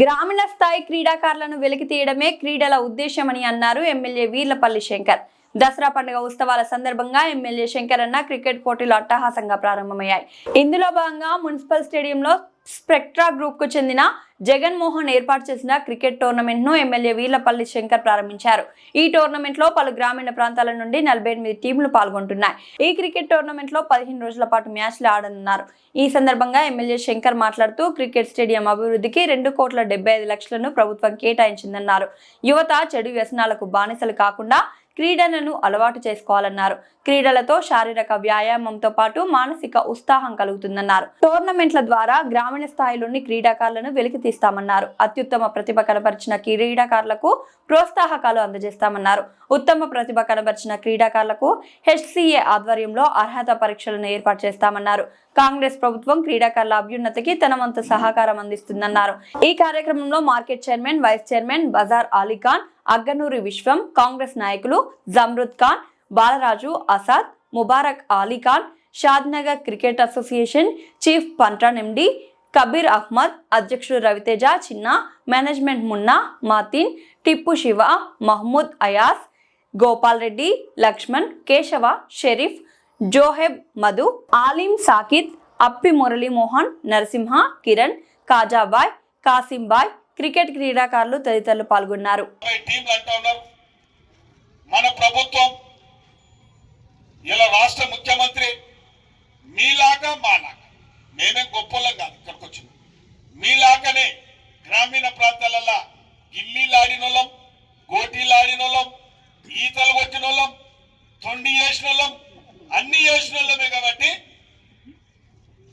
గ్రామీణ స్థాయి క్రీడాకారులను వెలికి తీయడమే క్రీడల ఉద్దేశమని అన్నారు ఎమ్మెల్యే వీర్లపల్లి శంకర్. దసరా పండుగ ఉత్సవాల సందర్భంగా ఎమ్మెల్యే శంకర్ అన్న క్రికెట్ పోటీలు అట్టహాసంగా ప్రారంభమయ్యాయి. ఇందులో భాగంగా మున్సిపల్ స్టేడియంలో స్పెక్ట్రా గ్రూప్కు చెందిన జగన్మోహన్ ఏర్పాటు చేసిన క్రికెట్ టోర్నమెంట్ను ఎమ్మెల్యే వీర్లపల్లి శంకర్ ప్రారంభించారు. ఈ టోర్నమెంట్లో పలు గ్రామీణ ప్రాంతాల నుండి నలభై ఎనిమిది టీంలు పాల్గొంటున్నాయి. ఈ క్రికెట్ టోర్నమెంట్లో పదిహేను రోజుల పాటు మ్యాచ్లు ఆడనున్నారు. ఈ సందర్భంగా ఎమ్మెల్యే శంకర్ మాట్లాడుతూ క్రికెట్ స్టేడియం అభివృద్ధికి రెండు కోట్ల డెబ్బై ఐదు లక్షలను ప్రభుత్వం కేటాయించిందన్నారు. యువత చెడు వ్యసనాలకు బానిసలు కాకుండా క్రీడలను అలవాటు చేసుకోవాలన్నారు. క్రీడలతో శారీరక వ్యాయామంతో పాటు మానసిక ఉత్సాహం కలుగుతుందన్నారు. టోర్నమెంట్ల ద్వారా గ్రామీణ స్థాయిలోని క్రీడాకారులను వెలికి తీస్తామన్నారు. అత్యుత్తమ ప్రతిభ కనబరిచిన క్రీడాకారులకు ప్రోత్సాహకాలు అందజేస్తామన్నారు. ఉత్తమ ప్రతిభ కనబరిచిన క్రీడాకారులకు హెచ్సిఏ ఆధ్వర్యంలో అర్హత పరీక్షలను ఏర్పాటు చేస్తామన్నారు. కాంగ్రెస్ ప్రభుత్వం క్రీడాకారుల అభ్యున్నతికి తన వంతు సహకారం అందిస్తుందన్నారు. ఈ కార్యక్రమంలో market chairman vice chairman Bazar Ali Khan Agganuri Vishwam Congress నాయకులు Jamrud Khan Balaraju Asad Mubarak Ali Khan Shadnagar cricket association chief పంట్రాన్ MD Kabir Ahmed అధ్యక్షుడు రవితేజ చిన్న మేనేజ్మెంట్ మున్నా మాతిన్ టిప్పు శివ మహ్మూద్ అయాస్ గోపాల్ రెడ్డి లక్ష్మణ్ కేశవ షెరీఫ్ జోహెబ్ మధు ఆలిం సాకిత్ అప్పి మురళీమోహన్ నరసింహ కిరణ్ కాజాబాయ్ కాసింబాయ్ క్రికెట్ క్రీడాకారులు తదితరులు పాల్గొన్నారు. మన ప్రభుత్వం ఇలా రాష్ట్ర ముఖ్యమంత్రి మీలాగా మాలాగా మేమే గొప్పలం కాదు ఇక్కడికి వచ్చిన మీలాగానే గ్రామీణ ప్రాంతాలలో గిల్లీలాడినోళ్ళం గోటీలాడినోళ్ళం గోటీలు ఆడినోళ్ళం ఈతలు కొట్టినోళ్ళం తొండి చేసినోళ్ళం అన్ని చేసినోళ్ళమే కాబట్టి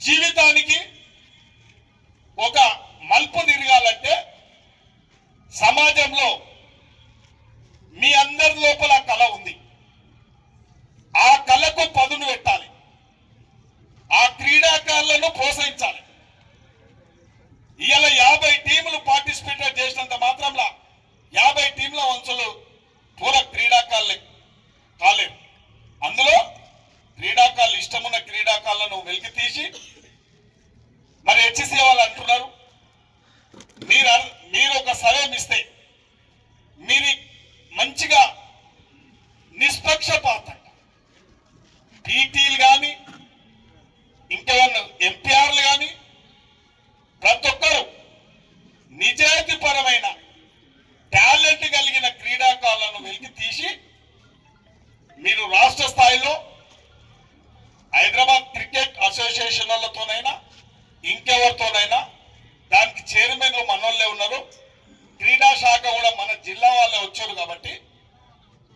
జీవితానికి ఒక మలుపు తిరగాలంటే సమాజంలో మీ అందరి లోపల కళ ఉంది ఆ కళకు పదును పెట్టాలి ఆ క్రీడాకారులను ప్రోత్సహించాలి ఇవాళ యాభై టీములు పార్టిసిపేట్ చేసినంత మాత్రంలో యాభై టీంల వంశులు పూర క్రీడాకారులే కాలేరు అందులో క్రీడాకారులు ఇష్టమున్న క్రీడాకారులను వెలికి తీసి మరి హెచ్సి వాళ్ళు అంటున్నారు మీరు అన్- మీరు ఒక సర్వే ఇస్తే మీరు మంచిగా నిష్పక్షపాతంగా పీటీలు కానీ ఇంకేమన్నా ఎంపీఆర్లు కానీ ప్రతి ఒక్కరు నిజాయితీపరమైన టాలెంట్ కలిగిన క్రీడాకారులను వెలికి తీసి మీరు రాష్ట్ర స్థాయిలో హైదరాబాద్ క్రికెట్ అసోసియేషన్లతోనైనా ఇంకెవరితోనైనా దానికి చైర్మన్లు మనోళ్ళే ఉన్నారు. క్రీడా శాఖ కూడా మన జిల్లా వాళ్ళే వచ్చారు కాబట్టి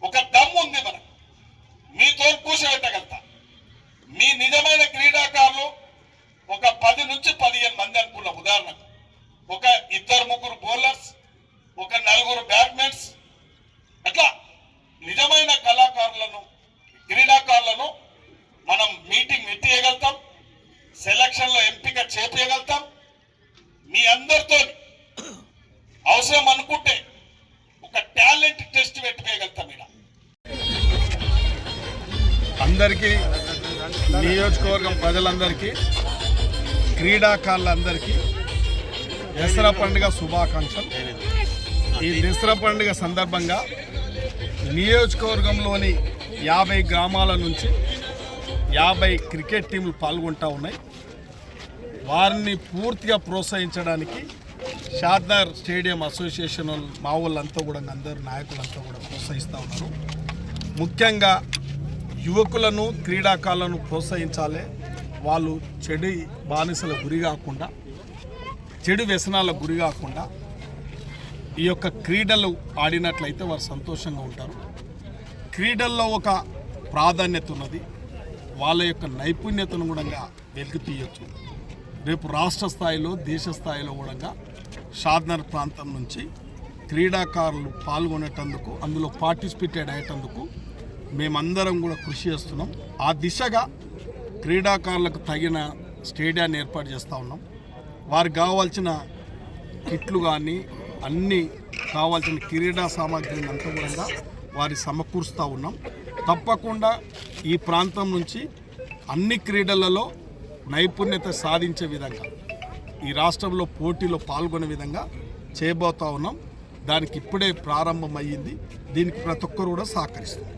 ఒక దమ్ ఉంది మనకు. మీతో కూర్చోబెట్టగలుగుతా. మీ నిజమైన క్రీడాకారులు ఒక పది నుంచి పదిహేను అవసరం అనుకుంటే ఒక టాలెంట్ టెస్ట్ పెట్టిపోయగలుగుతాం ఇక్కడ అందరికీ నియోజకవర్గం ప్రజలందరికీ క్రీడాకారులందరికీ దసరా పండుగ శుభాకాంక్షలు. ఈ దసరా పండుగ సందర్భంగా నియోజకవర్గంలోని యాభై గ్రామాల నుంచి యాభై క్రికెట్ టీంలు పాల్గొంటూ ఉన్నాయి. వారిని పూర్తిగా ప్రోత్సహించడానికి షార్దార్ స్టేడియం అసోసియేషన్ మా వాళ్ళంతా కూడా అందరు నాయకులంతా కూడా ప్రోత్సహిస్తూ ఉన్నారు. ముఖ్యంగా యువకులను క్రీడాకారులను ప్రోత్సహించాలి. వాళ్ళు చెడు బానిసల గురి కాకుండా చెడు వ్యసనాల గురి కాకుండా ఈ యొక్క క్రీడలు ఆడినట్లయితే వారు సంతోషంగా ఉంటారు. క్రీడల్లో ఒక ప్రాధాన్యత ఉన్నది. వాళ్ళ యొక్క నైపుణ్యతను కూడా వెలికి తీయచ్చు. రేపు రాష్ట్ర స్థాయిలో దేశ స్థాయిలో కూడా షాద్నర్ ప్రాంతం నుంచి క్రీడాకారులు పాల్గొనేటందుకు అందులో పార్టిసిపేటెడ్ అయ్యేటందుకు మేమందరం కూడా కృషి చేస్తున్నాం. ఆ దిశగా క్రీడాకారులకు తగిన స్టేడియాన్ని ఏర్పాటు చేస్తూ ఉన్నాం. వారికి కావాల్సిన కిట్లు కానీ అన్ని కావాల్సిన క్రీడా సామాగ్రిని అంతా కూడా వారి సమకూరుస్తూ ఉన్నాం. తప్పకుండా ఈ ప్రాంతం నుంచి అన్ని క్రీడలలో నైపుణ్యత సాధించే విధంగా ఈ రాష్ట్రంలో పోటీలో పాల్గొనే విధంగా చేయబోతా ఉన్నాం. దానికి ఇప్పుడే ప్రారంభమయ్యింది. దీనికి ప్రతి ఒక్కరు కూడా సహకరిస్తుంది